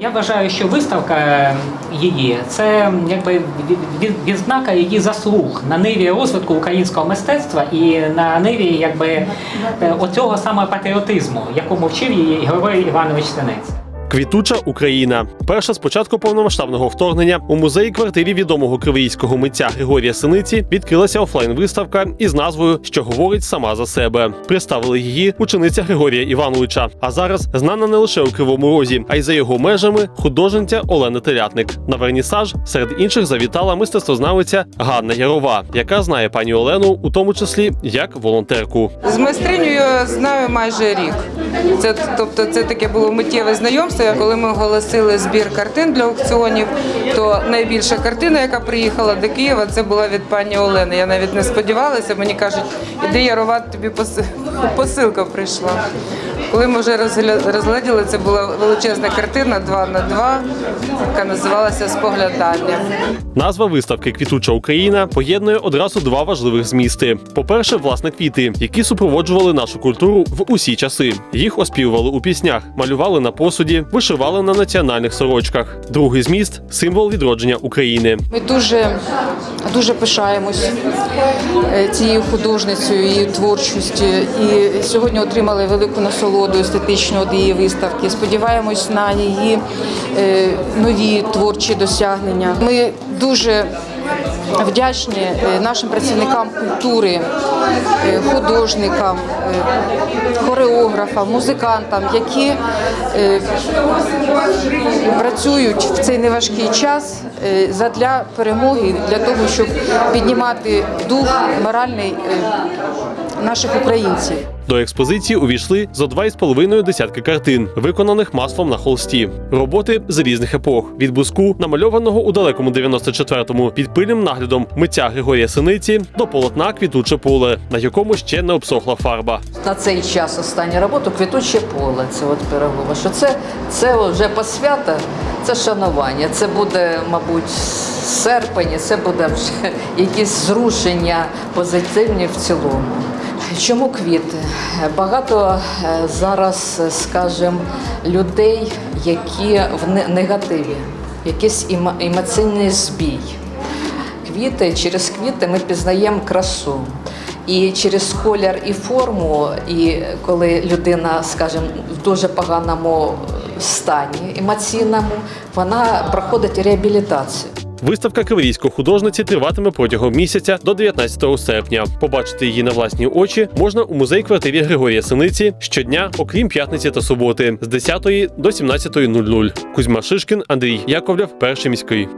Я вважаю, що виставка е, її це якби від- від- відзнака її заслуг на ниві розвитку українського мистецтва і на ниві якби е, оцього саме патріотизму, якому вчив її Григорій Іванович Синець. Квітуча Україна. Перша з початку повномасштабного вторгнення у музеї квартирі відомого кривійського митця Григорія Синиці відкрилася офлайн-виставка із назвою Що говорить сама за себе. Представили її учениця Григорія Івановича. А зараз знана не лише у Кривому Розі, а й за його межами художниця Олена Телятник. На вернісаж серед інших завітала мистецтвознавиця Ганна Ярова, яка знає пані Олену, у тому числі як волонтерку. З майстриню знаю майже рік. Це тобто, це таке було миттєве знайомство. Коли ми оголосили збір картин для аукціонів, то найбільша картина, яка приїхала до Києва, це була від пані Олени. Я навіть не сподівалася. Мені кажуть, іди ярувати тобі поси- посилка прийшла. Коли ми вже розгля- розгляділи, це була величезна картина 2 на 2 яка називалася Споглядання. Назва виставки Квітуча Україна поєднує одразу два важливих змісти. По-перше, власне, квіти, які супроводжували нашу культуру в усі часи. Їх оспівували у піснях, малювали на посуді, вишивали на національних сорочках. Другий зміст символ відродження України. Ми дуже, дуже пишаємось е, цією художницею, її творчістю. І сьогодні отримали велику насолоду естетичну від її виставки. Сподіваємось на її е, нові творчі досягнення. Ми дуже вдячні е, нашим працівникам культури, художникам, е, хореографам, музикантам, які е, працюють в цей неважкий час е, задля перемоги, для того, щоб піднімати дух моральний е, наших українців. До експозиції увійшли зо два із половиною десятки картин, виконаних маслом на холсті. Роботи з різних епох від буску, намальованого у далекому 94-му під пильним наглядом митця Григорія Синиці, до полотна квітуче поле, на якому ще не обсохла фарба. на цей час остання робота квітуче поле. Це от пирогова. Що це, це вже посвята, це шанування. Це буде, мабуть, серпень, це буде вже якісь зрушення позитивні в цілому. Чому квіти? Багато е, зараз, е, скажімо, людей, які в негативі, якийсь емоційний збій. Квіти, через квіти ми пізнаємо красу. І через колір і форму, і коли людина, скажімо, в дуже поганому стані емоційному, вона проходить реабілітацію. Виставка криворізької художниці триватиме протягом місяця до 19 серпня. Побачити її на власні очі можна у музей квартирі Григорія Синиці щодня, окрім п'ятниці та суботи, з 10 до 17.00. Кузьма Шишкін, Андрій Яковлєв, перший міський.